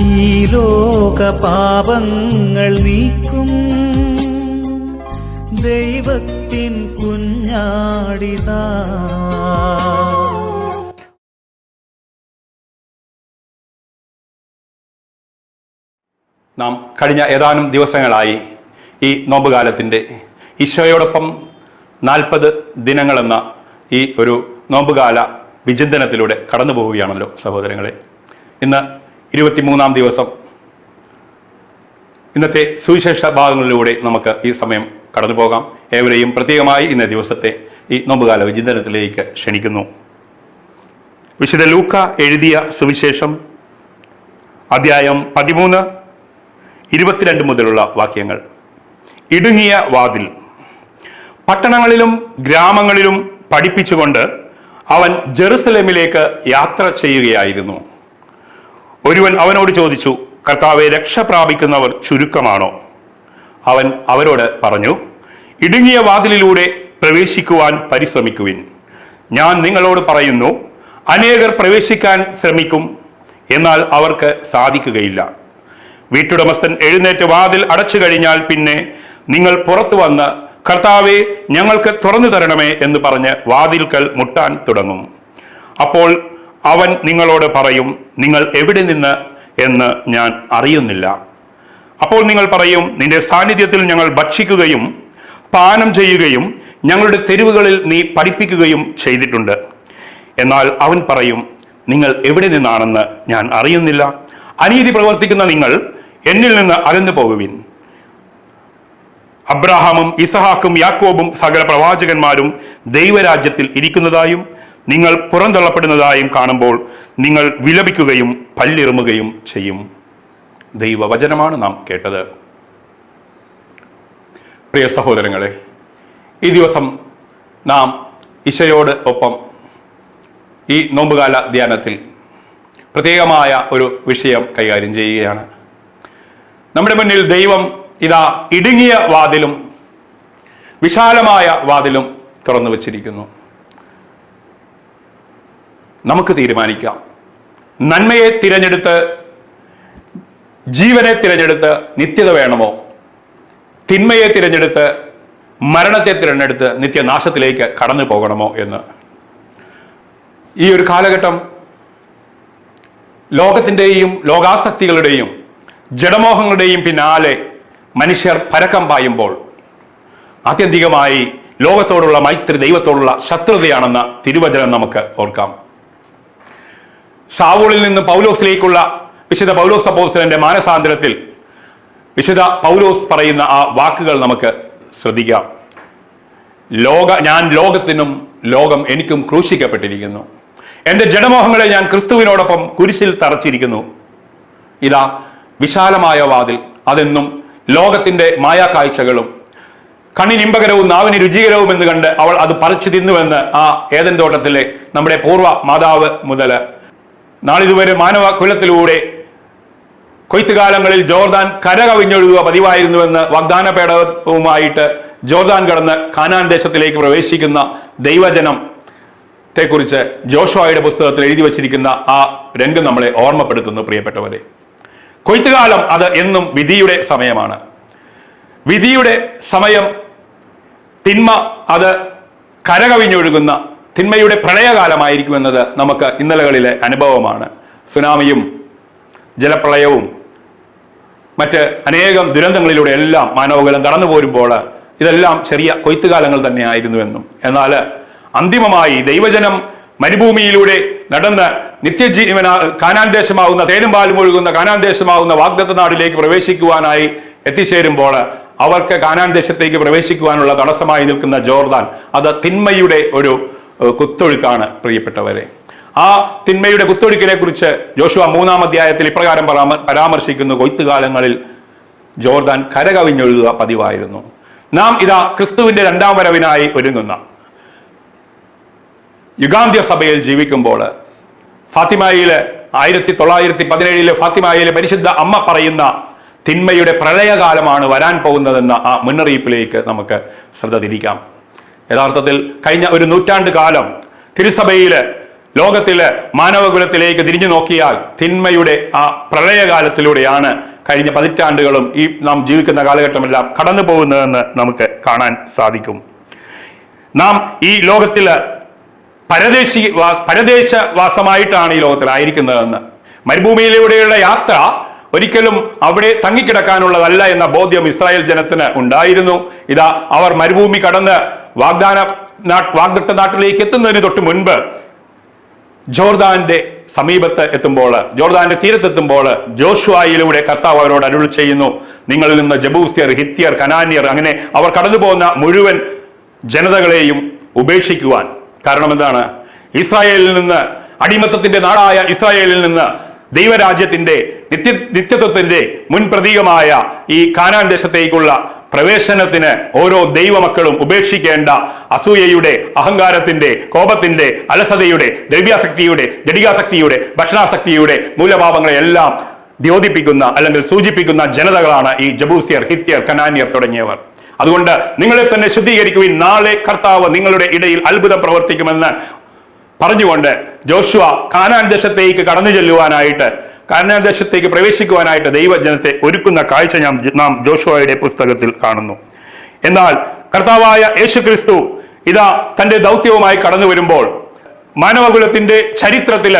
ഈ ലോക പാപങ്ങൾ നീക്കും. ദൈവത്തിൻ കുഞ്ഞാടിതാ നാം കഴിഞ്ഞ ഏതാനും ദിവസങ്ങളായി ഈ നോമ്പുകാലത്തിന്റെ ഈശോയോടൊപ്പം നാൽപ്പത് ദിനങ്ങളെന്ന ഈ ഒരു നോമ്പുകാല വിചിന്തനത്തിലൂടെ കടന്നു പോവുകയാണല്ലോ സഹോദരങ്ങളെ. ഇന്ന് ഇരുപത്തിമൂന്നാം ദിവസം. ഇന്നത്തെ സുവിശേഷ ഭാഗങ്ങളിലൂടെ നമുക്ക് ഈ സമയം കടന്നു പോകാം ഏവരെയും പ്രത്യേകമായി ഇന്ന ദിവസത്തെ ഈ നോമ്പുകാല വിചിന്തനത്തിലേക്ക് ക്ഷണിക്കുന്നു. വിശുദ്ധ ലൂക്ക എഴുതിയ സുവിശേഷം അധ്യായം പതിമൂന്ന് ഇരുപത്തിരണ്ട് മുതലുള്ള വാക്യങ്ങൾ. ഇടുങ്ങിയ വാതിൽ. പട്ടണങ്ങളിലും ഗ്രാമങ്ങളിലും പഠിപ്പിച്ചുകൊണ്ട് അവൻ ജെറുസലേമിലേക്ക് യാത്ര ചെയ്യുകയായിരുന്നു. ഒരുവൻ അവനോട് ചോദിച്ചു കർത്താവെ രക്ഷ പ്രാപിക്കുന്നവർ ചുരുക്കമാണോ? അവൻ അവരോട് പറഞ്ഞു ഇടുങ്ങിയ വാതിലിലൂടെ പ്രവേശിക്കുവാൻ പരിശ്രമിക്കുവിൻ. ഞാൻ നിങ്ങളോട് പറയുന്നു അനേകർ പ്രവേശിക്കാൻ ശ്രമിക്കും എന്നാൽ അവർക്ക് സാധിക്കുകയില്ല. വീട്ടുടമസ്ഥൻ എഴുന്നേറ്റ് വാതിൽ അടച്ചു കഴിഞ്ഞാൽ പിന്നെ നിങ്ങൾ പുറത്തു വന്ന് കർത്താവെ ഞങ്ങൾക്ക് തുറന്നു തരണമേ എന്ന് പറഞ്ഞ് വാതിൽക്കൽ മുട്ടാൻ തുടങ്ങും. അപ്പോൾ അവൻ നിങ്ങളോട് പറയും നിങ്ങൾ എവിടെ നിന്ന്? എന്ന് ഞാൻ അറിയുന്നില്ല. അപ്പോൾ നിങ്ങൾ പറയും നിന്റെ സാന്നിധ്യത്തിൽ ഞങ്ങൾ ഭക്ഷിക്കുകയും പാനം ചെയ്യുകയും ഞങ്ങളുടെ തെരുവുകളിൽ നീ പഠിപ്പിക്കുകയും ചെയ്തിട്ടുണ്ട്. എന്നാൽ അവൻ പറയും നിങ്ങൾ എവിടെ നിന്നാണെന്ന് ഞാൻ അറിയുന്നില്ല. അനീതി പ്രവർത്തിക്കുന്ന നിങ്ങൾ എന്നിൽ നിന്ന് അകന്നു പോകുവിൻ. അബ്രാഹാമും ഇസഹാക്കും യാക്കോബും സകല പ്രവാചകന്മാരും ദൈവരാജ്യത്തിൽ ഇരിക്കുന്നതായും നിങ്ങൾ പുറന്തള്ളപ്പെടുന്നതായും കാണുമ്പോൾ നിങ്ങൾ വിലപിക്കുകയും പല്ലിറുമുകയും ചെയ്യും. ദൈവവചനമാണ് നാം കേട്ടത്. പ്രിയ സഹോദരങ്ങളെ ഈ ദിവസം നാം ഇശയോട് ഒപ്പം ഈ നോമ്പുകാല ധ്യാനത്തിൽ പ്രത്യേകമായ ഒരു വിഷയം കൈകാര്യം ചെയ്യുകയാണ്. നമ്മുടെ മുന്നിൽ ദൈവം ഇതാ ഇടുങ്ങിയ വാതിലും വിശാലമായ വാതിലും തുറന്നു വച്ചിരിക്കുന്നു. നമുക്ക് തീരുമാനിക്കാം. നന്മയെ തിരഞ്ഞെടുത്ത് ജീവനെ തിരഞ്ഞെടുത്ത് നിത്യത വേണമോ? തിന്മയെ തിരഞ്ഞെടുത്ത് മരണത്തെ തിരഞ്ഞെടുത്ത് നിത്യനാശത്തിലേക്ക് കടന്നു പോകണമോ എന്ന്. ഈ ഒരു കാലഘട്ടം ലോകത്തിന്റെയും ലോകാസക്തികളുടെയും ജഡമോഹങ്ങളുടെയും പിന്നാലെ മനുഷ്യർ പരക്കം പായുമ്പോൾ ആത്യന്തികമായി ലോകത്തോടുള്ള മൈത്രി ദൈവത്തോടുള്ള ശത്രുതയാണെന്ന തിരുവചനം നമുക്ക് ഓർക്കാം. ഷാവൂളിൽ നിന്ന് പൗലോസിലേക്കുള്ള വിശുദ്ധ പൗലോസ് അപ്പോസ്തലന്റെ മാനസാന്തരത്തിൽ വിശുദ്ധ പൗലോസ് പറയുന്ന ആ വാക്കുകൾ നമുക്ക് ശ്രദ്ധിക്കാം. ലോക ഞാൻ ലോകത്തിനും ലോകം എനിക്കും ക്രൂശിക്കപ്പെട്ടിരിക്കുന്നു. എന്റെ ജഡമോഹങ്ങളെ ഞാൻ ക്രിസ്തുവിനോടൊപ്പം കുരിശിൽ തറച്ചിരിക്കുന്നു. ഇതാ വിശാലമായ വാതിൽ. അതെന്നും ലോകത്തിന്റെ മായാക്കാഴ്ചകളും കണ്ണിനിമ്പകരവും നാവിന് രുചികരവും എന്ന് കണ്ട് അവൾ അത് പറിച്ചു തിന്നുവെന്ന് ആ ഏതൻ തോട്ടത്തിലെ നമ്മുടെ പൂർവ മാതാവ് മുതൽ നാളിതുവരെ മാനവ കുലത്തിലൂടെ കൊയ്ത്തുകാലങ്ങളിൽ ജോർദാൻ കരകവിഞ്ഞൊഴുകുക പതിവായിരുന്നുവെന്ന് വാഗ്ദാന പേടവുമായിട്ട് ജോർദാൻ കടന്ന് കാനാൻ ദേശത്തിലേക്ക് പ്രവേശിക്കുന്ന ദൈവജനം ത്തെക്കുറിച്ച് ജോഷോയുടെ പുസ്തകത്തിൽ എഴുതി വച്ചിരിക്കുന്ന ആ രംഗം നമ്മളെ ഓർമ്മപ്പെടുത്തുന്നു പ്രിയപ്പെട്ടവരെ. കൊയ്ത്തുകാലം അത് എന്നും വിധിയുടെ സമയമാണ്. വിധിയുടെ സമയം തിന്മ അത് കരകവിഞ്ഞൊഴുകുന്ന തിന്മയുടെ പ്രളയകാലമായിരിക്കുമെന്നത് നമുക്ക് ഇന്നലകളിലെ അനുഭവമാണ്. സുനാമിയും ജലപ്രളയവും മറ്റ് അനേകം ദുരന്തങ്ങളിലൂടെ എല്ലാം മാനവകുലം കടന്നു പോരുമ്പോൾ ഇതെല്ലാം ചെറിയ കൊയ്ത്തുകാലങ്ങൾ തന്നെയായിരുന്നുവെന്നും എന്നാൽ അന്തിമമായി ദൈവജനം മരുഭൂമിയിലൂടെ നടന്ന് നിത്യജീവന കാനാൻ ദേശമാവുന്ന തേനും പാലും ഒഴുകുന്ന കാനാൻ ദേശമാവുന്ന വാഗ്ദത്ത നാടിലേക്ക് പ്രവേശിക്കുവാനായി എത്തിച്ചേരുമ്പോൾ അവർക്ക് കാനാൻ ദേശത്തേക്ക് പ്രവേശിക്കുവാനുള്ള തടസ്സമായി നിൽക്കുന്ന ജോർദാൻ അത് തിന്മയുടെ ഒരു കുത്തൊഴുക്കാണ് പ്രിയപ്പെട്ടവരെ. ആ തിന്മയുടെ കുത്തൊഴുക്കിനെ കുറിച്ച് ജോഷുവ മൂന്നാം അധ്യായത്തിൽ ഇപ്രകാരം പരാമ പരാമർശിക്കുന്നു. കൊയ്ത്തുകാലങ്ങളിൽ ജോർദാൻ കരകവിഞ്ഞൊഴുകുക പതിവായിരുന്നു. നാം ഇതാ ക്രിസ്തുവിന്റെ രണ്ടാം വരവിനായി ഒരുങ്ങുന്ന യുഗാന്ത്യ സഭയിൽ ജീവിക്കുമ്പോൾ ഫാത്തിമയിലെ ആയിരത്തി തൊള്ളായിരത്തി പതിനേഴിലെ ഫാത്തിമയിലെ പരിശുദ്ധ അമ്മ പറയുന്ന തിന്മയുടെ പ്രളയകാലമാണ് വരാൻ പോകുന്നതെന്ന ആ മുന്നറിയിപ്പിലേക്ക് നമുക്ക് ശ്രദ്ധ തിരിക്കാം. യഥാർത്ഥത്തിൽ കഴിഞ്ഞ ഒരു നൂറ്റാണ്ട് കാലം തിരുസഭയിൽ ലോകത്തിലെ മാനവകുലത്തിലേക്ക് തിരിഞ്ഞു നോക്കിയാൽ തിന്മയുടെ ആ പ്രളയകാലത്തിലൂടെയാണ് കഴിഞ്ഞ പതിറ്റാണ്ടുകളും ഈ നാം ജീവിക്കുന്ന കാലഘട്ടമെല്ലാം കടന്നു പോകുന്നതെന്ന് നമുക്ക് കാണാൻ സാധിക്കും. നാം ഈ ലോകത്തിൽ പരദേശി പരദേശവാസമായിട്ടാണ് ഈ ലോകത്തിലായിരിക്കുന്നതെന്ന് മരുഭൂമിയിലൂടെയുള്ള യാത്ര ഒരിക്കലും അവിടെ തങ്ങിക്കിടക്കാനുള്ളതല്ല എന്ന ബോധ്യം ഇസ്രായേൽ ജനത്തിന് ഉണ്ടായിരുന്നു. ഇതാ അവർ മരുഭൂമി കടന്ന് വാഗ്ദാന വാഗ്ദത്ത നാട്ടിലേക്ക് എത്തുന്നതിന് തൊട്ട് മുൻപ് ജോർദാന്റെ സമീപത്ത് എത്തുമ്പോൾ ജോർദാന്റെ തീരത്തെത്തുമ്പോൾ ജോഷുവായിലൂടെ കർത്താവ് അവരോട് അരുൾ ചെയ്യുന്നു. നിങ്ങളിൽ നിന്ന് ജബൂസ്യർ ഹിത്യർ കനാന്യർ അങ്ങനെ അവർ കടന്നു പോകുന്ന മുഴുവൻ ജനതകളെയും ഉപേക്ഷിക്കുവാൻ. കാരണം എന്താണ്? ഇസ്രായേലിൽ നിന്ന് അടിമത്തത്തിന്റെ നാടായ ഇസ്രായേലിൽ നിന്ന് ദൈവരാജ്യത്തിന്റെ നിത്യ നിത്യത്വത്തിന്റെ മുൻ പ്രതീകമായ ഈ കാനാൻ ദേശത്തേക്കുള്ള പ്രവേശനത്തിന് ഓരോ ദൈവമക്കളും ഉപേക്ഷിക്കേണ്ട അസൂയയുടെ അഹങ്കാരത്തിന്റെ കോപത്തിന്റെ അലസതയുടെ ദ്രവ്യാസക്തിയുടെ ജടികാസക്തിയുടെ ഭക്ഷണാസക്തിയുടെ മൂലഭാവങ്ങളെല്ലാം ദ്യോതിപ്പിക്കുന്ന അല്ലെങ്കിൽ സൂചിപ്പിക്കുന്ന ജനതകളാണ് ഈ ജബൂസിയർ ഹിത്യർ കനാന്യർ തുടങ്ങിയവർ. അതുകൊണ്ട് നിങ്ങളെ തന്നെ ശുദ്ധീകരിക്കുവിൻ. നാളെ കർത്താവ് നിങ്ങളുടെ ഇടയിൽ അത്ഭുതം പ്രവർത്തിക്കുമെന്ന് പറഞ്ഞുകൊണ്ട് ജോഷുവ കാനാൻ ദേശത്തേക്ക് കടന്നു ചെല്ലുവാനായിട്ട് കാനാൻ ദേശത്തേക്ക് പ്രവേശിക്കുവാനായിട്ട് ദൈവജനത്തെ ഒരുക്കുന്ന കാഴ്ച ഞാൻ നാം ജോഷുവയുടെ പുസ്തകത്തിൽ കാണുന്നു. എന്നാൽ കർത്താവായ യേശു ക്രിസ്തു ഇതാ തന്റെ ദൗത്യവുമായി കടന്നു വരുമ്പോൾ മാനവകുലത്തിന്റെ ചരിത്രത്തിൽ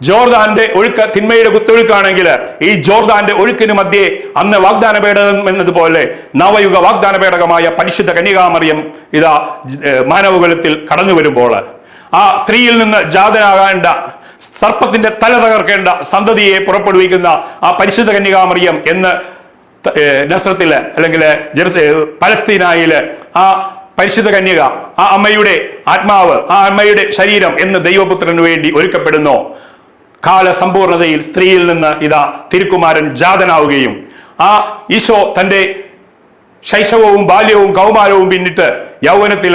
ജോർദാന്റെ ഒഴുക്ക് തിന്മയുടെ കുത്തൊഴുക്കാണെങ്കിൽ ഈ ജോർദാന്റെ ഒഴുക്കിന് മധ്യേ അന്ന് വാഗ്ദാന പേടകം എന്നതുപോലെ നവയുഗ വാഗ്ദാന പേടകമായ പരിശുദ്ധ കന്യകാമറിയം ഇതാ മാനവകുലത്തിൽ കടന്നു വരുമ്പോൾ ആ സ്ത്രീയിൽ നിന്ന് ജാതനാകേണ്ട സർപ്പത്തിന്റെ തല തകർക്കേണ്ട സന്തതിയെ പുറപ്പെടുവിക്കുന്ന ആ പരിശുദ്ധ കന്യകാമറിയം എന്ന് നസ്രത്തിൽ അല്ലെങ്കിൽ പലസ്തീനായിൽ ആ പരിശുദ്ധ കന്യക ആ അമ്മയുടെ ആത്മാവ് ആ അമ്മയുടെ ശരീരം എന്ന് ദൈവപുത്രന് വേണ്ടി ഒരുക്കപ്പെടുന്നു. കാല സമ്പൂർണതയിൽ സ്ത്രീയിൽ നിന്ന് ഇതാ തിരുക്കുമാരൻ ജാതനാവുകയും ആ ഈശോ തന്റെ ശൈശവവും ബാല്യവും കൗമാരവും പിന്നിട്ട് യൗവനത്തിൽ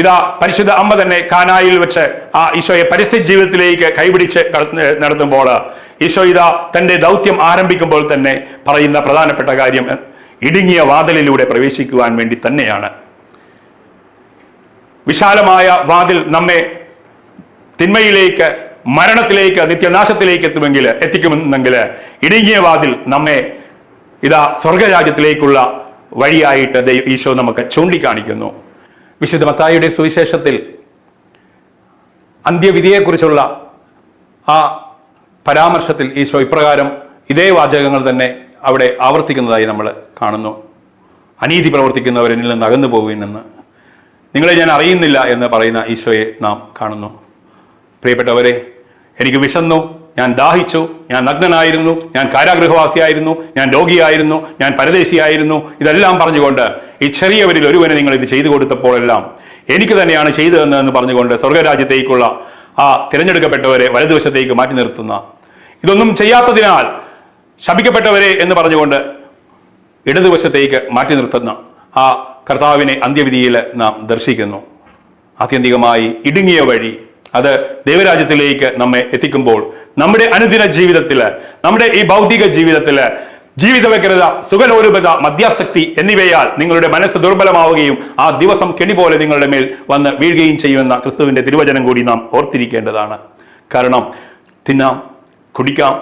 ഇതാ പരിശുദ്ധ അമ്മ തന്നെ കാനായിൽ വെച്ച് ആ ഈശോയെ പരിസ്ഥിതി ജീവിതത്തിലേക്ക് കൈപിടിച്ച് നടത്തുമ്പോൾ ഈശോ ഇതാ തന്റെ ദൗത്യം ആരംഭിക്കുമ്പോൾ തന്നെ പറയുന്ന പ്രധാനപ്പെട്ട കാര്യം ഇടുങ്ങിയ വാതിലിലൂടെ പ്രവേശിക്കുവാൻ വേണ്ടി തന്നെയാണ്. വിശാലമായ വാതിൽ നമ്മെ തിന്മയിലേക്ക് മരണത്തിലേക്ക് നിത്യനാശത്തിലേക്ക് എത്തുമെങ്കിൽ എത്തിക്കുമെന്നെങ്കിൽ ഇടുങ്ങിയ വാതിൽ നമ്മെ ഇതാ സ്വർഗരാജ്യത്തിലേക്കുള്ള വഴിയായിട്ട് ഈശോ നമുക്ക് ചൂണ്ടിക്കാണിക്കുന്നു. വിശുദ്ധ മത്തായിയുടെ സുവിശേഷത്തിൽ അന്ത്യവിധിയെക്കുറിച്ചുള്ള ആ പരാമർശത്തിൽ ഈശോ ഇപ്രകാരം ഇതേ വാചകങ്ങൾ തന്നെ അവിടെ ആവർത്തിക്കുന്നതായി നമ്മൾ കാണുന്നു. അനീതി പ്രവർത്തിക്കുന്നവരിൽ നിന്ന് അകന്നു പോകുന്നെന്ന് നിങ്ങളെ ഞാൻ അറിയുന്നില്ല എന്ന് പറയുന്ന ഈശോയെ നാം കാണുന്നു. പ്രിയപ്പെട്ടവരെ എനിക്ക് വിശന്നു ഞാൻ ദാഹിച്ചു ഞാൻ നഗ്നനായിരുന്നു ഞാൻ കാരാഗൃഹവാസിയായിരുന്നു ഞാൻ രോഗിയായിരുന്നു ഞാൻ പരദേശിയായിരുന്നു. ഇതെല്ലാം പറഞ്ഞുകൊണ്ട് ഈ ചെറിയവരിൽ ഒരുവനെ നിങ്ങൾ ഇത് ചെയ്തു കൊടുത്തപ്പോഴെല്ലാം എനിക്ക് തന്നെയാണ് ചെയ്തതെന്ന് പറഞ്ഞുകൊണ്ട് സ്വർഗരാജ്യത്തേക്കുള്ള ആ തിരഞ്ഞെടുക്കപ്പെട്ടവരെ വലതുവശത്തേക്ക് മാറ്റി നിർത്തുന്ന. ഇതൊന്നും ചെയ്യാത്തതിനാൽ ശപിക്കപ്പെട്ടവരെ എന്ന് പറഞ്ഞുകൊണ്ട് ഇടതുവശത്തേക്ക് മാറ്റി നിർത്തുന്ന ആ കർത്താവിനെ അന്ത്യവിധിയിൽ നാം ദർശിക്കുന്നു. ആത്യന്തികമായി ഇടുങ്ങിയ വഴി അത് ദൈവരാജ്യത്തിലേക്ക് നമ്മെ എത്തിക്കുമ്പോൾ നമ്മുടെ അനുദിന ജീവിതത്തിൽ നമ്മുടെ ഈ ഭൗതിക ജീവിതത്തിൽ ജീവിതവ്യഗ്രത സുഖലോലുപത മദ്യാസക്തി എന്നിവയാൽ നിങ്ങളുടെ മനസ്സ് ദുർബലമാവുകയും ആ ദിവസം കെണി പോലെ നിങ്ങളുടെ മേൽ വന്ന് വീഴുകയും ചെയ്യുമെന്ന ക്രിസ്തുവിന്റെ തിരുവചനം കൂടി നാം ഓർത്തിരിക്കേണ്ടതാണ്. കാരണം തിന്നാം കുടിക്കാം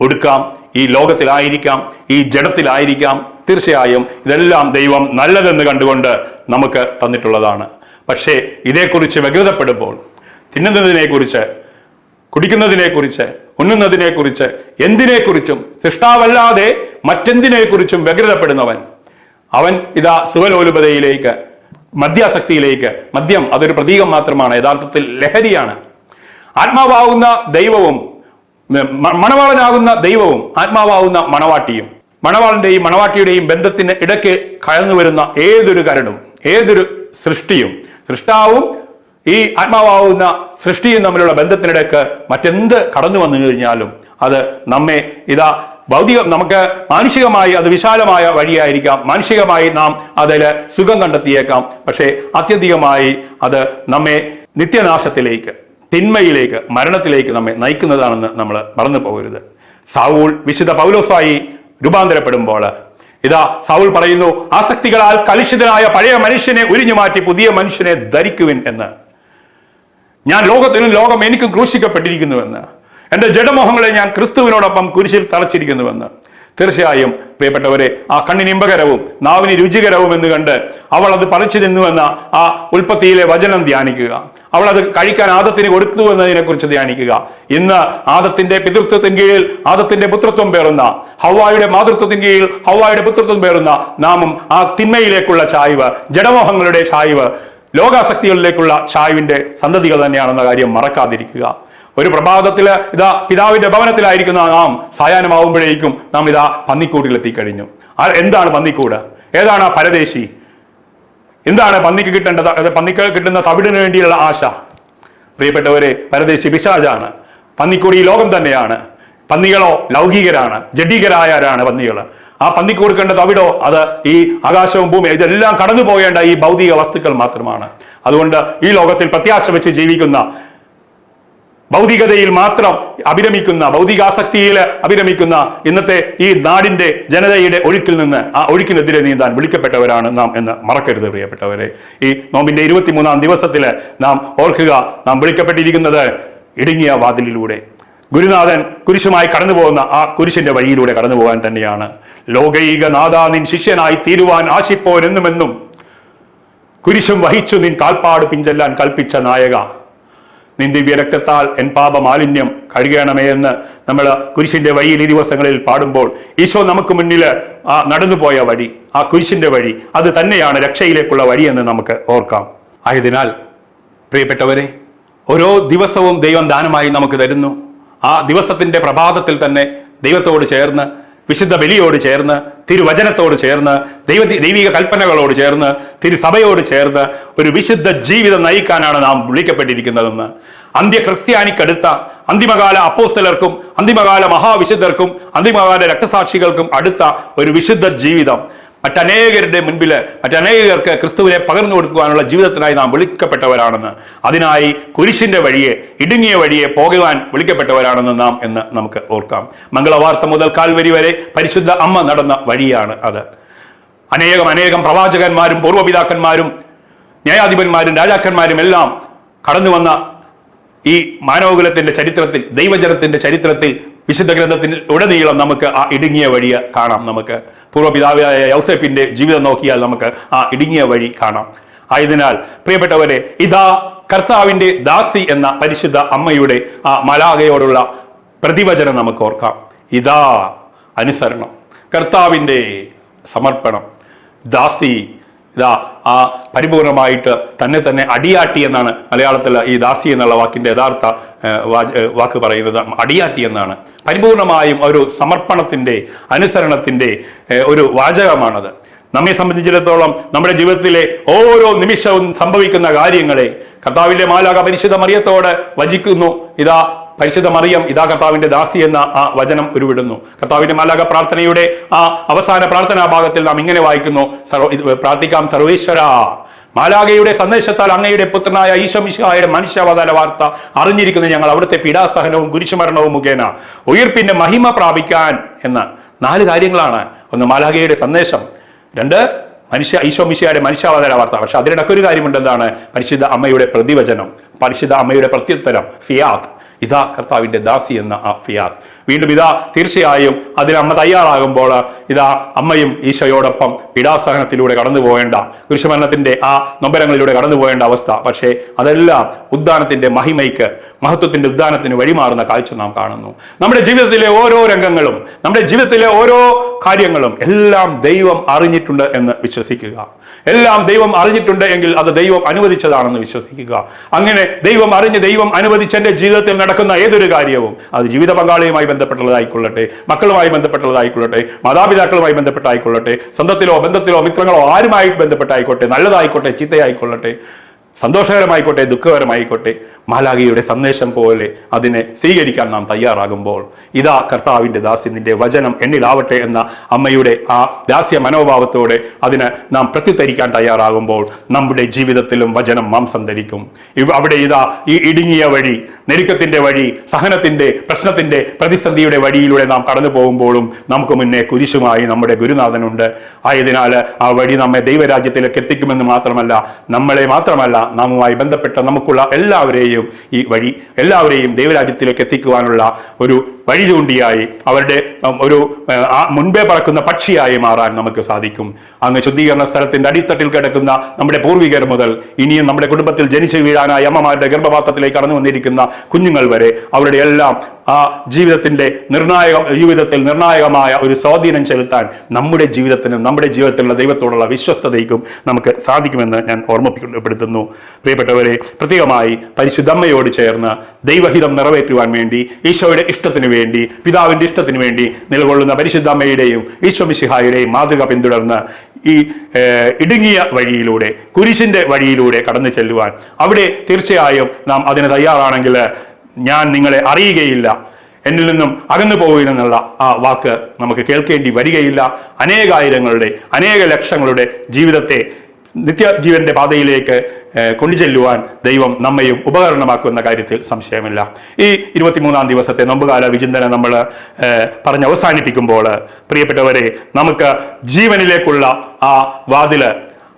ഒടുക്കാം ഈ ലോകത്തിലായിരിക്കാം ഈ ജഡത്തിലായിരിക്കാം തീർച്ചയായും ഇതെല്ലാം ദൈവം നല്ലതെന്ന് കണ്ടുകൊണ്ട് നമുക്ക് തന്നിട്ടുള്ളതാണ്. പക്ഷേ ഇതേക്കുറിച്ച് വ്യഗ്രതപ്പെടുമ്പോൾ തിന്നുന്നതിനെക്കുറിച്ച് കുടിക്കുന്നതിനെക്കുറിച്ച് ഉണ്ണുന്നതിനെക്കുറിച്ച് എന്തിനെക്കുറിച്ചും സൃഷ്ടാവല്ലാതെ മറ്റെന്തിനെക്കുറിച്ചും വ്യഗ്രതപ്പെടുന്നവൻ. അവൻ ഇതാ സുഖലോലുപതയിലേക്ക് മദ്യാസക്തിയിലേക്ക് മദ്യം അതൊരു പ്രതീകം മാത്രമാണ് യഥാർത്ഥത്തിൽ ലഹരിയാണ്. ആത്മാവാകുന്ന ദൈവവും മണവാളനാകുന്ന ദൈവവും ആത്മാവാകുന്ന മണവാട്ടിയും. മണവാളന്റെയും മണവാട്ടിയുടെയും ബന്ധത്തിന് ഇടയ്ക്ക് കഴന്നു വരുന്ന ഏതൊരു കരടും ഏതൊരു സൃഷ്ടിയും സൃഷ്ടാവും ഈ ആത്മാവാവുന്ന സൃഷ്ടിയും തമ്മിലുള്ള ബന്ധത്തിനിടയ്ക്ക് മറ്റെന്ത് കടന്നു വന്നു കഴിഞ്ഞാലും അത് നമ്മെ ഇതാ ഭൗതിക നമുക്ക് മാനുഷികമായി അത് വിശാലമായ വഴിയായിരിക്കാം. മാനുഷികമായി നാം അതിൽ സുഖം കണ്ടെത്തിയേക്കാം. പക്ഷേ അത്യധികമായി അത് നമ്മെ നിത്യനാശത്തിലേക്ക് തിന്മയിലേക്ക് മരണത്തിലേക്ക് നമ്മെ നയിക്കുന്നതാണെന്ന് നമ്മൾ മറന്നു പോകരുത്. സാവൂൾ വിശുദ്ധ പൗലോസായി രൂപാന്തരപ്പെടുമ്പോൾ ഇതാ സാവൂൾ പറയുന്നു ആസക്തികളാൽ കലുഷിതനായ പഴയ മനുഷ്യനെ ഉരിഞ്ഞു മാറ്റി പുതിയ മനുഷ്യനെ ധരിക്കുവിൻ എന്ന്. ഞാൻ ലോകത്തിനും ലോകം എനിക്കും ക്രൂശിക്കപ്പെട്ടിരിക്കുന്നുവെന്ന്. എന്റെ ജഡമോഹങ്ങളെ ഞാൻ ക്രിസ്തുവിനോടൊപ്പം കുരിശിൽ തറച്ചിരിക്കുന്നുവെന്ന് തീർച്ചയായും പ്രിയപ്പെട്ടവരെ ആ കണ്ണിന് ഇമ്പകരവും നാവിന് രുചികരവും എന്ന് കണ്ട് അവൾ അത് പറിച്ചു നിന്നുവെന്ന ആ ഉൽപ്പത്തിയിലെ വചനം ധ്യാനിക്കുക. അവൾ അത് കഴിക്കാൻ ആദത്തിന് കൊടുത്തു എന്നതിനെ കുറിച്ച് ധ്യാനിക്കുക. ഇന്ന് ആദത്തിന്റെ പിതൃത്വത്തിന് കീഴിൽ ആദത്തിന്റെ പുത്രത്വം പേറുന്ന ഹവായുടെ മാതൃത്വത്തിന് കീഴിൽ ഹവായുടെ പുത്രത്വം പേറുന്ന നാമം ആ തിന്മയിലേക്കുള്ള ചായ്വ് ജഡമോഹങ്ങളുടെ ചായ്വ് ലോകാസക്തികളിലേക്കുള്ള ചായുവിന്റെ സന്തതികൾ തന്നെയാണെന്ന കാര്യം മറക്കാതിരിക്കുക. ഒരു പ്രഭാതത്തിൽ ഇതാ പിതാവിന്റെ ഭവനത്തിലായിരിക്കുന്ന നാം സായാഹ്നമാവുമ്പോഴേക്കും നാം ഇതാ പന്നിക്കൂട്ടിലെത്തിക്കഴിഞ്ഞു. കഴിഞ്ഞു എന്താണ് പന്നിക്കൂട്? ഏതാണ് ആ പരദേശി? എന്താണ് പന്നിക്ക് കിട്ടേണ്ടത്? പന്നിക്ക് കിട്ടുന്ന തവിടിന് വേണ്ടിയുള്ള ആശ. പ്രിയപ്പെട്ടവരെ പരദേശി പിശാചാണ്. പന്നിക്കൂടി ലോകം തന്നെയാണ്. പന്നികളോ ലൗകികരാണ് ജഡികരായവരാണ് പന്നികൾ ആ പന്നിക്ക് കൊടുക്കേണ്ടത് അവിടോ? അത് ഈ ആകാശവും ഭൂമിയും ഇതെല്ലാം കടന്നു പോകേണ്ട ഈ ഭൗതിക വസ്തുക്കൾ മാത്രമാണ്. അതുകൊണ്ട് ഈ ലോകത്തിൽ പ്രത്യാശ വെച്ച് ജീവിക്കുന്ന ഭൗതികതയിൽ മാത്രം അഭിരമിക്കുന്ന ഭൗതികാസക്തിയിൽ അഭിരമിക്കുന്ന ഇന്നത്തെ ഈ നാടിന്റെ ജനതയുടെ ഒഴുക്കിൽ നിന്ന് ആ ഒഴുക്കിനെതിരെ നീന്താൻ വിളിക്കപ്പെട്ടവരാണ് നാം എന്ന് മറക്കരുത് പ്രിയപ്പെട്ടവരെ. ഈ നോമ്പിന്റെ ഇരുപത്തിമൂന്നാം ദിവസത്തിൽ നാം ഓർക്കുക നാം വിളിക്കപ്പെട്ടിരിക്കുന്നത് ഇടുങ്ങിയ വാതിലിലൂടെ. ഗുരുനാഥൻ കുരിശുമായി കടന്നു പോകുന്ന ആ കുരിശിന്റെ വഴിയിലൂടെ കടന്നു പോകാൻ തന്നെയാണ്. ലോകൈക നാഥാ നിൻ ശിഷ്യനായി തീരുവാൻ ആശിപ്പോരെന്നുമെന്നും കുരിശും വഹിച്ചു നിൻ കാൽപ്പാട് പിഞ്ചെല്ലാൻ കൽപ്പിച്ച നായക. നിൻ ദിവ്യ രക്തത്താൽ എൻ പാപ മാലിന്യം കഴുകണമേ എന്ന് നമ്മൾ കുരിശിന്റെ വഴിയിൽ ഈ ദിവസങ്ങളിൽ പാടുമ്പോൾ ഈശോ നമുക്ക് മുന്നിൽ ആ നടന്നുപോയ വഴി ആ കുരിശിന്റെ വഴി അത് തന്നെയാണ് രക്ഷയിലേക്കുള്ള വഴി എന്ന് നമുക്ക് ഓർക്കാം. ആയതിനാൽ പ്രിയപ്പെട്ടവരെ ഓരോ ദിവസവും ദൈവം ദാനമായി നമുക്ക് തരുന്നു. ആ ദിവസത്തിന്റെ പ്രഭാതത്തിൽ തന്നെ ദൈവത്തോട് ചേർന്ന് വിശുദ്ധ ബലിയോട് ചേർന്ന് തിരുവചനത്തോട് ചേർന്ന് ദൈവ ദൈവിക കൽപ്പനകളോട് ചേർന്ന് തിരുസഭയോട് ചേർന്ന് ഒരു വിശുദ്ധ ജീവിതം നയിക്കാനാണ് നാം വിളിക്കപ്പെട്ടിരിക്കുന്നതെന്ന്. അന്ത്യ ക്രിസ്ത്യാനിക്കടുത്ത അന്തിമകാല അപ്പോസ്തലർക്കും അന്തിമകാല മഹാവിശുദ്ധർക്കും അന്തിമകാല രക്തസാക്ഷികൾക്കും അടുത്ത ഒരു വിശുദ്ധ ജീവിതം. മറ്റനേകരുടെ മുൻപിൽ മറ്റനേകർക്ക് ക്രിസ്തുവിനെ പകർന്നു കൊടുക്കുവാനുള്ള ജീവിതത്തിനായി നാം വിളിക്കപ്പെട്ടവരാണെന്ന് അതിനായി കുരിശിന്റെ വഴിയെ ഇടുങ്ങിയ വഴിയെ പോകുവാൻ വിളിക്കപ്പെട്ടവരാണെന്ന് നാം എന്ന് നമുക്ക് ഓർക്കാം. മംഗളവാർത്ത മുതൽ കാൽവരി വരെ പരിശുദ്ധ അമ്മ നടന്ന വഴിയാണ് അത്. അനേകം അനേകം പ്രവാചകന്മാരും പൂർവപിതാക്കന്മാരും ന്യായാധിപന്മാരും രാജാക്കന്മാരും എല്ലാം കടന്നു വന്ന ഈ മാനവകുലത്തിന്റെ ചരിത്രത്തിൽ ദൈവജനത്തിന്റെ ചരിത്രത്തിൽ വിശുദ്ധ ഗ്രന്ഥത്തിൽ ഉടനീളം നമുക്ക് ആ ഇടുങ്ങിയ വഴിയെ കാണാം നമുക്ക്. പൂർവപിതാവായ യൗസേപ്പിന്റെ ജീവിതം നോക്കിയാൽ നമുക്ക് ആ ഇടുങ്ങിയ വഴി കാണാം. ആയതിനാൽ പ്രിയപ്പെട്ടവരെ ഇതാ കർത്താവിന്റെ ദാസി എന്ന പരിശുദ്ധ അമ്മയുടെ ആ മലാകയോടുള്ള പ്രതിവചനം നമുക്ക് ഓർക്കാം. ഇതാ അനുസരണം കർത്താവിന്റെ സമർപ്പണം ദാസി ഇതാ ആ പരിപൂർണമായിട്ട് തന്നെ തന്നെ അടിയാട്ടി എന്നാണ് മലയാളത്തിൽ ഈ ദാസി എന്നുള്ള വാക്കിന്റെ യഥാർത്ഥ വാക്ക് പറയുന്നത്. അടിയാട്ടി എന്നാണ്. പരിപൂർണമായും ഒരു സമർപ്പണത്തിന്റെ അനുസരണത്തിന്റെ ഒരു വാചകമാണത്. നമ്മെ സംബന്ധിച്ചിടത്തോളം നമ്മുടെ ജീവിതത്തിലെ ഓരോ നിമിഷവും സംഭവിക്കുന്ന കാര്യങ്ങളെ കർത്താവിന്റെ മാലാക പരിശുദ്ധ മറിയത്തോട് വചിക്കുന്നു. ഇതാ പരിശുദ്ധ മറിയം ഇതാ കർത്താവിന്റെ ദാസി എന്ന ആ വചനം ഉരുവിടുന്നു. കർത്താവിന്റെ മാലാക പ്രാർത്ഥനയുടെ ആ അവസാന പ്രാർത്ഥനാ ഭാഗത്തിൽ നാം ഇങ്ങനെ വായിക്കുന്നു. പ്രാർത്ഥിക്കാം സർവേശ്വര മാലാകയുടെ സന്ദേശത്താൽ അങ്ങയുടെ പുത്രനായ ഈശോമിശായുടെ മനുഷ്യാവതാര വാർത്ത അറിഞ്ഞിരിക്കുന്ന ഞങ്ങൾ അവിടുത്തെ പീഡാസഹനവും കുരിശുമരണവും മുഖേന ഉയർപ്പിന്റെ മഹിമ പ്രാപിക്കാൻ എന്ന നാല് കാര്യങ്ങളാണ് ഒന്ന് മാലാകയുടെ സന്ദേശം. രണ്ട് മനുഷ്യ ഈശോമിശയുടെ മനുഷ്യാവതാര വാർത്ത. പക്ഷെ അതിനിടയ്ക്ക് ഒരു കാര്യമുണ്ട് എന്താണ്? പരിശുദ്ധ അമ്മയുടെ പ്രതിവചനം. പരിശുദ്ധ അമ്മയുടെ പ്രത്യുത്തരം ഫിയാത്ത് ഇതാ കർത്താവിന്റെ ദാസി എന്ന ആ ഫിയാത്ത്. വീണ്ടും ഇതാ തീർച്ചയായും അതിന് അമ്മ തയ്യാറാകുമ്പോൾ ഇതാ അമ്മയും ഈശോയോടൊപ്പം പീഡാസഹനത്തിലൂടെ കടന്നു പോകേണ്ട കുരിശുമരണത്തിന്റെ ആ നൊമ്പരങ്ങളിലൂടെ കടന്നു പോകേണ്ട അവസ്ഥ. പക്ഷേ അതെല്ലാം ഉദ്ധാനത്തിന്റെ മഹിമയ്ക്ക് മഹത്വത്തിന്റെ ഉദ്ധാനത്തിന് വഴിമാറുന്ന കാഴ്ച നാം കാണുന്നു. നമ്മുടെ ജീവിതത്തിലെ ഓരോ രംഗങ്ങളും നമ്മുടെ ജീവിതത്തിലെ ഓരോ കാര്യങ്ങളും എല്ലാം ദൈവം അറിഞ്ഞിട്ടുണ്ട് എന്ന് വിശ്വസിക്കുക. എല്ലാം ദൈവം അറിഞ്ഞിട്ടുണ്ട് എങ്കിൽ അത് ദൈവം അനുവദിച്ചതാണെന്ന് വിശ്വസിക്കുക. അങ്ങനെ ദൈവം അറിഞ്ഞ് ദൈവം അനുവദിച്ച എന്റെ ജീവിതത്തിൽ നടക്കുന്ന ഏതൊരു കാര്യവും അത് ജീവിത പങ്കാളിയുമായി ബന്ധപ്പെട്ടുള്ളതായിക്കൊള്ളട്ടെ മക്കളുമായി ബന്ധപ്പെട്ടുള്ളതായിക്കൊള്ളട്ടെ മാതാപിതാക്കളുമായി ബന്ധപ്പെട്ടായിക്കൊള്ളട്ടെ സ്വന്തത്തിലോ ബന്ധത്തിലോ മിത്രങ്ങളോ ആരുമായി ബന്ധപ്പെട്ടായിക്കോട്ടെ നല്ലതായിക്കോട്ടെ ചീത്തയായിക്കൊള്ളട്ടെ. സന്തോഷകരമായിക്കോട്ടെ ദുഃഖകരമായിക്കോട്ടെ മാലാഖിയുടെ സന്ദേശം പോലെ അതിനെ സ്വീകരിക്കാൻ നാം തയ്യാറാകുമ്പോൾ ഇതാ കർത്താവിന്റെ ദാസി നിന്റെ വചനം എന്നിലാവട്ടെ എന്ന അമ്മയുടെ ആ ദാസ്യ മനോഭാവത്തോടെ അതിന് നാം പ്രത്യുത്തരിക്കാൻ തയ്യാറാകുമ്പോൾ നമ്മുടെ ജീവിതത്തിലും വചനം മാംസം ധരിക്കും. അവിടെ ഇതാ ഈ ഇടുങ്ങിയ വഴി നെരുക്കത്തിന്റെ വഴി സഹനത്തിന്റെ പ്രശ്നത്തിന്റെ പ്രതിസന്ധിയുടെ വഴിയിലൂടെ നാം കടന്നു പോകുമ്പോഴും നമുക്ക് മുന്നേ കുരിശുമായി നമ്മുടെ ഗുരുനാഥനുണ്ട്. ആയതിനാൽ ആ വഴി നമ്മെ ദൈവരാജ്യത്തിലേക്ക് എത്തിക്കുമെന്ന് മാത്രമല്ല നമ്മളെ മാത്രമല്ല നാമുമായി ബന്ധപ്പെട്ട നമുക്കുള്ള എല്ലാവരെയും ഈ വഴി എല്ലാവരെയും ദൈവരാജ്യത്തിലേക്ക് എത്തിക്കുവാനുള്ള ഒരു വഴി ചൂണ്ടിയായി അവരുടെ ഒരു മുൻപേ പറക്കുന്ന പക്ഷിയായി മാറാൻ നമുക്ക് സാധിക്കും. അങ്ങ് ശുദ്ധീകരണ സ്ഥലത്തിന്റെ അടിത്തട്ടിൽ കിടക്കുന്ന നമ്മുടെ പൂർവികർ മുതൽ ഇനിയും നമ്മുടെ കുടുംബത്തിൽ ജനിച്ചു വീഴാനായി അമ്മമാരുടെ ഗർഭപാത്രത്തിലേക്ക് കടന്നു വന്നിരിക്കുന്ന കുഞ്ഞുങ്ങൾ വരെ അവരുടെ എല്ലാം ആ ജീവിതത്തിന്റെ നിർണായക ജീവിതത്തിൽ നിർണായകമായ ഒരു സ്വാധീനം ചെലുത്താൻ നമ്മുടെ ജീവിതത്തിനും നമ്മുടെ ജീവിതത്തിലുള്ള ദൈവത്തോടുള്ള വിശ്വസ്തതയ്ക്കും നമുക്ക് സാധിക്കുമെന്ന് ഞാൻ ഓർമ്മപ്പെടുത്തുന്നു പ്രിയപ്പെട്ടവരെ പ്രത്യേകമായി പരിശുദ്ധമ്മയോട് ചേർന്ന് ദൈവഹിതം നിറവേറ്റുവാൻ വേണ്ടി ഈശോയുടെ ഇഷ്ടത്തിന് വേണ്ടി പിതാവിന്റെ ഇഷ്ടത്തിന് വേണ്ടി നിലകൊള്ളുന്ന പരിശുദ്ധമ്മയുടെയും ഈശോ മിശിഹായുടെയും മാതൃക പിന്തുടർന്ന് ഈ ഇടുങ്ങിയ വഴിയിലൂടെ കുരിശിന്റെ വഴിയിലൂടെ കടന്നു ചെല്ലുവാൻ. അവിടെ തീർച്ചയായും നാം അതിന് തയ്യാറാണെങ്കിൽ ഞാൻ നിങ്ങളെ അറിയുകയില്ല. എന്നിൽ നിന്നും അകന്നു പോകുമെന്നുള്ള ആ വാക്ക് നമുക്ക് കേൾക്കേണ്ടി വരികയില്ല. അനേകായിരങ്ങളുടെ അനേക ലക്ഷങ്ങളുടെ ജീവിതത്തെ നിത്യജീവന്റെ പാതയിലേക്ക് കൊണ്ടുചെല്ലുവാൻ ദൈവം നമ്മയും ഉപകരണമാക്കുന്ന കാര്യത്തിൽ സംശയമില്ല. ഈ ഇരുപത്തിമൂന്നാം ദിവസത്തെ നൊമ്പുകാല വിചിന്തനം നമ്മൾ പറഞ്ഞ് അവസാനിപ്പിക്കുമ്പോൾ പ്രിയപ്പെട്ടവരെ നമുക്ക് ജീവനിലേക്കുള്ള ആ വാതിൽ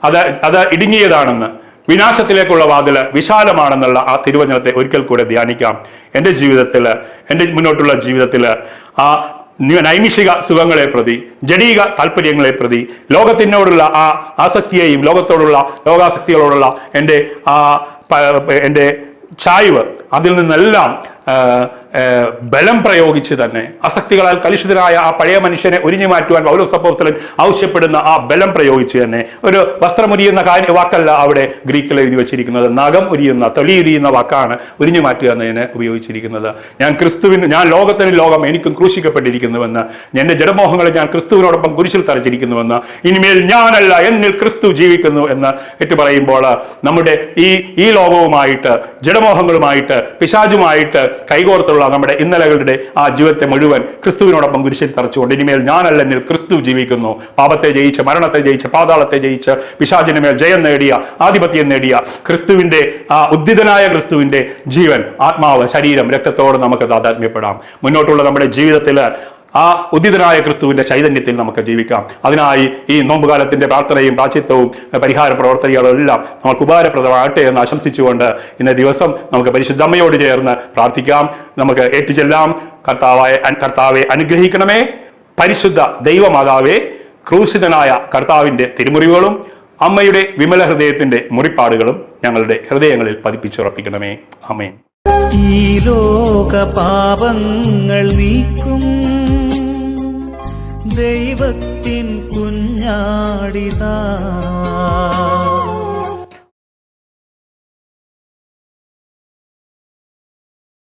അത് അത് ഇടുങ്ങിയതാണെന്ന് വിനാശത്തിലേക്കുള്ള വാതിൽ വിശാലമാണെന്നുള്ള ആ തിരുവചനത്തെ ഒരിക്കൽ കൂടെ ധ്യാനിക്കാം. എന്റെ ജീവിതത്തിൽ എന്റെ മുന്നോട്ടുള്ള ജീവിതത്തിൽ ആ നൈമിഷിക സുഖങ്ങളെ പ്രതി ജടീക താല്പര്യങ്ങളെ പ്രതി ലോകത്തിനോടുള്ള ആ ആസക്തിയെയും ലോകത്തോടുള്ള ലോകാസക്തികളോടുള്ള എന്റെ ആ എന്റെ ചായ്വ് അതിൽ നിന്നെല്ലാം ബലം പ്രയോഗിച്ച് തന്നെ അസക്തികളാൽ കലുഷിതനായ ആ പഴയ മനുഷ്യനെ ഒരിഞ്ഞു മാറ്റുവാൻ പൗലോസപ്പോസ്തലൻ ആവശ്യപ്പെടുന്ന ആ ബലം പ്രയോഗിച്ച് തന്നെ ഒരു വസ്ത്രമുരിയുന്ന കാര്യ വാക്കല്ല അവിടെ ഗ്രീക്കിൽ എഴുതി വെച്ചിരിക്കുന്നത്. നഖം ഉരിയുന്ന തൊലി ഉരിയുന്ന വാക്കാണ് ഉരിഞ്ഞു മാറ്റുക എന്നതിന് ഉപയോഗിച്ചിരിക്കുന്നത്. ഞാൻ ക്രിസ്തുവിന് ഞാൻ ലോകത്തിന് ലോകം എനിക്കും ക്രൂശിക്കപ്പെട്ടിരിക്കുന്നുവെന്ന് എന്റെ ജഡമോഹങ്ങളെ ഞാൻ ക്രിസ്തുവിനോടൊപ്പം കുരിശിൽ തറച്ചിരിക്കുന്നുവെന്ന് ഇനിമേൽ ഞാനല്ല എന്നിൽ ക്രിസ്തു ജീവിക്കുന്നു എന്ന് ഏറ്റു പറയുമ്പോൾ നമ്മുടെ ഈ ഈ ലോകവുമായിട്ട് ജഡമോഹങ്ങളുമായിട്ട് പിശാചുമായിട്ട് കൈകോർത്തുള്ള നമ്മുടെ ഇന്നലകളുടെ ആ ജീവിതത്തെ മുഴുവൻ ക്രിസ്തുവിനോടൊപ്പം കുരിശിൽ തറച്ചുകൊണ്ട്. ഇനിമേൽ ഞാനല്ല എന്നിൽ ക്രിസ്തു ജീവിക്കുന്നു. പാപത്തെ ജയിച്ച് മരണത്തെ ജയിച്ച് പാതാളത്തെ ജയിച്ച് പിശാചിന് മേൽ ജയം നേടിയ ആധിപത്യം നേടിയ ക്രിസ്തുവിന്റെ ആ ഉദ്ധിതനായ ക്രിസ്തുവിന്റെ ജീവൻ ആത്മാവ് ശരീരം രക്തത്തോട് നമുക്ക് താതാത്മ്യപ്പെടാം. മുന്നോട്ടുള്ള നമ്മുടെ ജീവിതത്തിൽ ആ ഉദിതനായ ക്രിസ്തുവിന്റെ ചൈതന്യത്തിൽ നമുക്ക് ജീവിക്കാം. അതിനായി ഈ നോമ്പുകാലത്തിന്റെ പ്രാർത്ഥനയും പ്രാചിത്വവും പരിഹാര പ്രവർത്തനങ്ങളും എല്ലാം നമുക്ക് ഉപകാരപ്രദമാകട്ടെ എന്ന് ആശംസിച്ചുകൊണ്ട് ഇന്ന ദിവസം നമുക്ക് പരിശുദ്ധമ്മയോട് ചേർന്ന് പ്രാർത്ഥിക്കാം. നമുക്ക് ഏറ്റുചെല്ലാം. കർത്താവായ കർത്താവെ അനുഗ്രഹിക്കണമേ. പരിശുദ്ധ ദൈവമാതാവേ ക്രൂശിതനായ കർത്താവിന്റെ തിരുമുറിവുകളും അമ്മയുടെ വിമല ഹൃദയത്തിന്റെ മുറിപ്പാടുകളും ഞങ്ങളുടെ ഹൃദയങ്ങളിൽ പതിപ്പിച്ചുറപ്പിക്കണമേ. അമേൻ ഈ ലോക പാപങ്ങൾ നീക്കും. ദൈവത്തിൻ കുഞ്ഞാടിതാ.